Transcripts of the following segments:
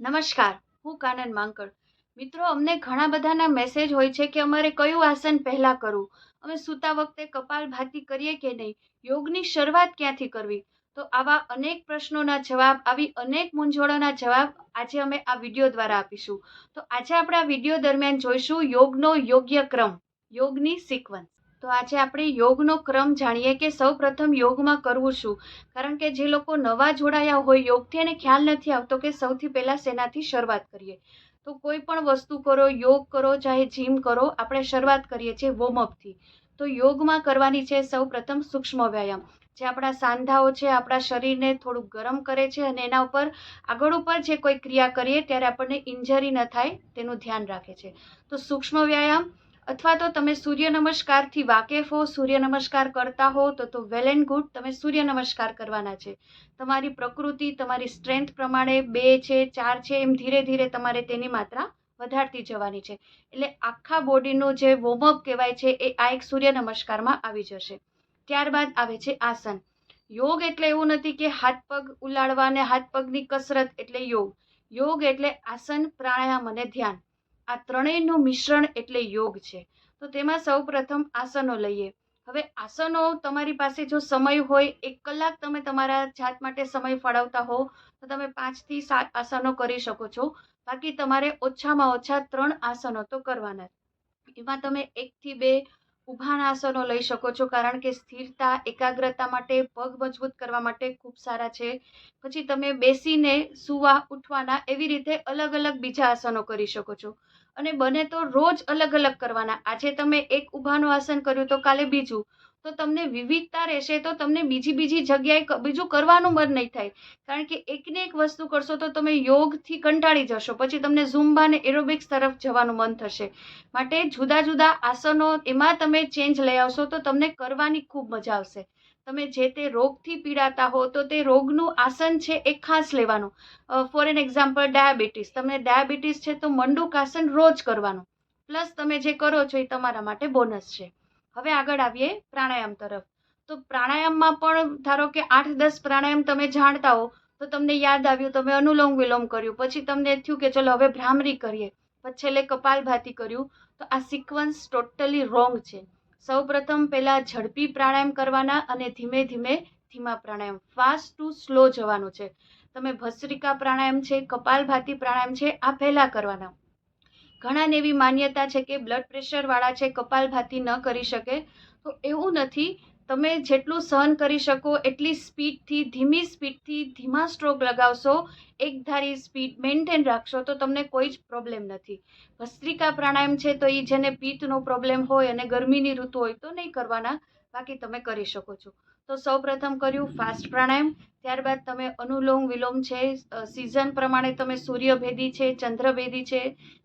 નમસ્કાર, હું કાનન માંકડ. મિત્રો, અમને ઘણા બધાના મેસેજ હોય છે કે અમારે કયું આસન પહેલાં કરવું? અમે સૂતા વખતે કપાલભાતિ કરીએ કે નહીં? યોગની શરૂઆત ક્યાંથી કરવી? તો આવા અનેક પ્રશ્નોના જવાબ, આવી અનેક મૂંઝવણોના જવાબ આજે અમે આ વીડિયો દ્વારા આપીશું. તો આજે આપણે વીડિયો દરમિયાન જોઈશું યોગનો યોગ્ય ક્રમ, યોગની સિક્વન્સ. તો આજે આપણે યોગનો ક્રમ જાણીએ કે સૌ પ્રથમ યોગમાં કરવું શું? કારણ કે જે લોકો નવા જોડાયા હોય, યોગથી એને ખ્યાલ નથી આવતો કે સૌથી પહેલાં શેનાથી શરૂઆત કરીએ. તો કોઈ પણ વસ્તુ કરો, યોગ કરો, ચાહે જીમ કરો, આપણે શરૂઆત કરીએ છીએ વોર્મઅપથી તો યોગમાં કરવાની છે સૌ પ્રથમ સૂક્ષ્મ વ્યાયામ. જે આપણા સાંધાઓ છે, આપણા શરીરને થોડુંક ગરમ કરે છે અને એના ઉપર આગળ ઉપર જે કોઈ ક્રિયા કરીએ, ત્યારે આપણને ઇન્જરી ન થાય, તેનું ધ્યાન રાખે છે. તો સૂક્ષ્મ વ્યાયામ અથવા તો તમે સૂર્ય નમસ્કારથી વાકેફ હો સૂર્ય નમસ્કાર કરતા હો, તો તો વેલ એન્ડ ગુડ તમે સૂર્ય નમસ્કાર કરવાના છે. તમારી પ્રકૃતિ, તમારી સ્ટ્રેન્થ પ્રમાણે બે છે, ચાર છે, એમ ધીરે ધીરે તમારે તેની માત્રા વધારતી જવાની છે. એટલે આખા બોડીનું જે વોર્મઅપ કહેવાય છે, એ આ એક સૂર્ય નમસ્કારમાં આવી જશે. ત્યારબાદ આવે છે આસન. યોગ એટલે એવું નથી કે હાથ પગ ઉલાળવા અને હાથ પગની કસરત એટલે યોગ. યોગ એટલે આસન, પ્રાણાયામ અને ધ્યાન. આ ત્રણેયનું મિશ્રણ એટલે યોગ છે. તો તેમાં સૌ પ્રથમ આસનો લઈએ. હવે આસનો તમારી પાસે જો સમય હોય, એક કલાક તમે તમારા જાત માટે સમય ફાળવતા હો તો તમે પાંચથી સાત આસનો કરી શકો છો. બાકી તમારે ઓછામાં ઓછા ત્રણ આસનો તો કરવાના એમાં તમે એકથી બે ઊભાના આસનો લઈ શકો છો, કારણ કે સ્થિરતા, એકાગ્રતા માટે પગ મજબૂત કરવા માટે ખૂબ સારા છે. પછી તમે બેસીને સૂવા ઉઠવાના એવી રીતે અલગ અલગ બીજા આસનો કરી શકો છો. અને બને તો રોજ અલગ અલગ કરવાના. આજે તમે એક ઊભાનું આસન કર્યું તો કાલે બીજું. તો તમને વિવિધતા રહેશે, તો તમને બીજી બીજી જગ્યાએ બીજું કરવાનું મન નહીં થાય. કારણ કે એકને એક વસ્તુ કરશો તો તમે યોગથી કંટાળી જશો, પછી તમને ઝુમ્બા અને એરોબિક્સ તરફ જવાનું મન થશે. માટે જુદા જુદા આસનો એમાં તમે ચેન્જ લઈ આવશો તો તમને કરવાની ખૂબ મજા આવશે. તમે જે તે રોગથી પીડાતા હો તો તે રોગનું આસન છે એ ખાસ લેવાનું. ફોર એન એક્ઝામ્પલ ડાયાબિટીસ તમને ડાયાબિટીસ છે તો મંડુક આસન રોજ કરવાનું. પ્લસ તમે જે કરો છો એ તમારા માટે બોનસ છે. હવે આગળ આવીએ પ્રાણાયામ તરફ. તો પ્રાણાયામમાં પણ ધારો કે આઠ દસ પ્રાણાયામ તમે જાણતા હો, તો તમને યાદ આવ્યું, તમે અનુલોમ વિલોમ કર્યું, પછી તમને થયું કે ચલો હવે ભ્રામરી કરીએ, પછી છેલ્લે કપાલભાતિ કર્યું, તો આ સિક્વન્સ ટોટલી રોંગ છે. સૌ પ્રથમ પહેલાં ઝડપી પ્રાણાયામ કરવાના અને ધીમે ધીમે ધીમા પ્રાણાયામ ફાસ્ટ ટુ સ્લો જવાનું છે. તમે ભસ્રિકા પ્રાણાયામ છે, કપાલભાતી પ્રાણાયામ છે, આ પહેલાં કરવાના. ઘણાને એવી માન્યતા છે કે બ્લડ પ્રેશરવાળા છે કપાલભાતી ન કરી શકે. તો એવું નથી. તમે જેટલું સહન કરી શકો, એટલી સ્પીડથી ધીમી સ્પીડથી ધીમા સ્ટ્રોક લગાવશો, એકધારી સ્પીડ મેન્ટેન રાખશો, તો તમને કોઈ જ પ્રોબ્લેમ નથી. ભસ્ત્રિકા પ્રાણાયામ છે તો એ જેને પિત્તનો પ્રોબ્લેમ હોય અને ગરમીની ઋતુ હોય તો નહીં કરવાના. બાકી તમે કરી શકો છો. તો સૌ પ્રથમ કર્યું ફાસ્ટ પ્રાણાયામ. ત્યારબાદ તમે અનુલોમ વિલોમ છે સિઝન પ્રમાણે તમે સૂર્યભેદી છે, ચંદ્રભેદી છે,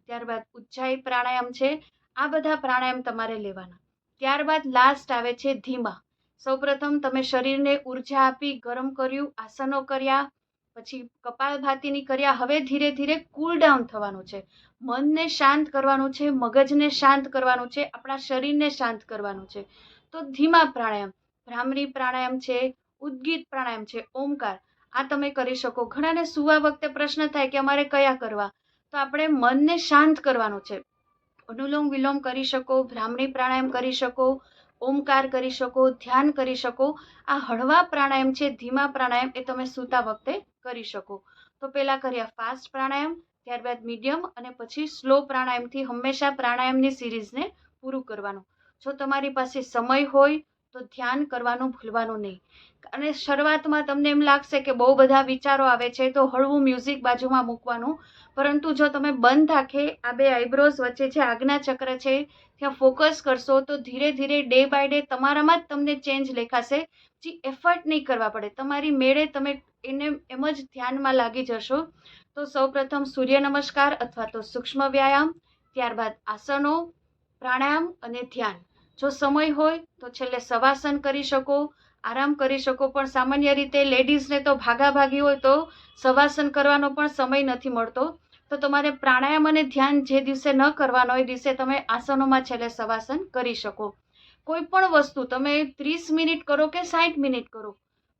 ત્યારબાદ ઉજ્જાઈ પ્રાણાયામ છે, આ બધા પ્રાણાયામ તમારે લેવાના. ત્યારબાદ લાસ્ટ આવે છે ધીમા. સૌપ્રથમ તમે શરીરને ઊર્જા આપી ગરમ કર્યું, આસનો કર્યા, પછી કપાલભાતિની કર્યા. હવે ધીરે ધીરે કૂલ ડાઉન થવાનું છે. મનને શાંત કરવાનું છે, મગજને શાંત કરવાનું છે, આપણા શરીરને શાંત કરવાનું છે. તો ધીમા પ્રાણાયામ. ભ્રામરી પ્રાણાયામ છે, ઉદ્ગીત પ્રાણાયામ છે, ઓમકાર, આ તમે કરી શકો. ઘણાને સુવા વખતે પ્રશ્ન થાય કે અમારે કયા કરવા? તો આપણે મનને શાંત કરવાનું છે. અનુલોમ વિલોમ કરી શકો ભ્રામરી પ્રાણાયામ કરી શકો, ઓમકાર કરી શકો, ધ્યાન કરી શકો. આ હળવા પ્રાણાયામ છે, ધીમા પ્રાણાયામ એ તમે સૂતા વખતે કરી શકો. તો પહેલાં કર્યા ફાસ્ટ પ્રાણાયામ, ત્યારબાદ મીડિયમ અને પછી સ્લો પ્રાણાયામથી હંમેશા પ્રાણાયામની સિરીઝને પૂરું કરવાનું. જો તમારી પાસે સમય હોય તો ધ્યાન કરવાનું ભૂલવાનું નહીં. અને શરૂઆતમાં તમને એમ લાગશે કે બહુ બધા વિચારો આવે છે, તો હળવું મ્યુઝિક બાજુમાં મૂકવાનું. પરંતુ જો તમે બંધ આંખે આ બે આઈબ્રોઝ વચ્ચે જે આજ્ઞા ચક્ર છે, ત્યાં ફોકસ કરશો, તો ધીરે ધીરે ડે બાય ડે તમારામાં જ તમને ચેન્જ દેખાશે. જે એફર્ટ નહીં કરવા પડે, તમારી મેળે તમે એને એમ જ ધ્યાનમાં લાગી જશો. તો સૌપ્રથમ સૂર્ય નમસ્કાર અથવા તો સૂક્ષ્મ વ્યાયામ, ત્યારબાદ આસનો, પ્રાણાયામ અને ધ્યાન. જો સમય હોય તો છેલ્લે સવાસન કરી શકો, આરામ કરી શકો, પણ સામાન્ય રીતે લેડીઝને તો ભાગાભાગી હોય તો સવાસન કરવાનો પણ સમય નથી મળતો. તો તમારે પ્રાણાયામ અને ધ્યાન જે દિવસે ન કરવાનો એ દિવસે તમે આસનોમાં છેલ્લે સવાસન કરી શકો. કોઈ પણ વસ્તુ તમે ત્રીસ મિનિટ કરો કે સાઠ મિનિટ કરો,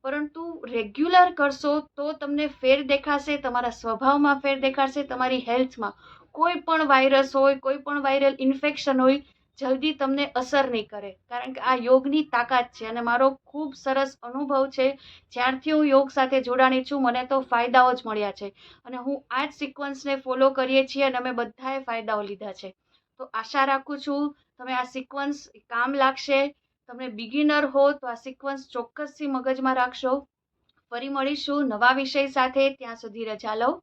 પરંતુ રેગ્યુલર કરશો તો તમને ફેર દેખાશે, તમારા સ્વભાવમાં ફેર દેખાશે, તમારી હેલ્થમાં કોઈ પણ વાયરસ હોય, કોઈ પણ વાયરલ ઇન્ફેક્શન હોય જલ્દી તમને અસર નહીં કરે. કારણ કે આ યોગની તાકાત છે અને મારો ખૂબ સરસ અનુભવ છે. જ્યારથી હું યોગ સાથે જોડાણી છું, મને તો ફાયદાઓ જ મળ્યા છે. અને હું આ જ સિક્વન્સને ફોલો કરીએ છીએ અને અમે બધાએ ફાયદાઓ લીધા છે. તો આશા રાખું છું, તમે આ સિક્વન્સ કામ લાગશે. તમે બિગિનર હો, તો આ સિક્વન્સ ચોક્કસથી મગજમાં રાખશો. ફરી મળીશું નવા વિષય સાથે. ત્યાં સુધી રજા લો.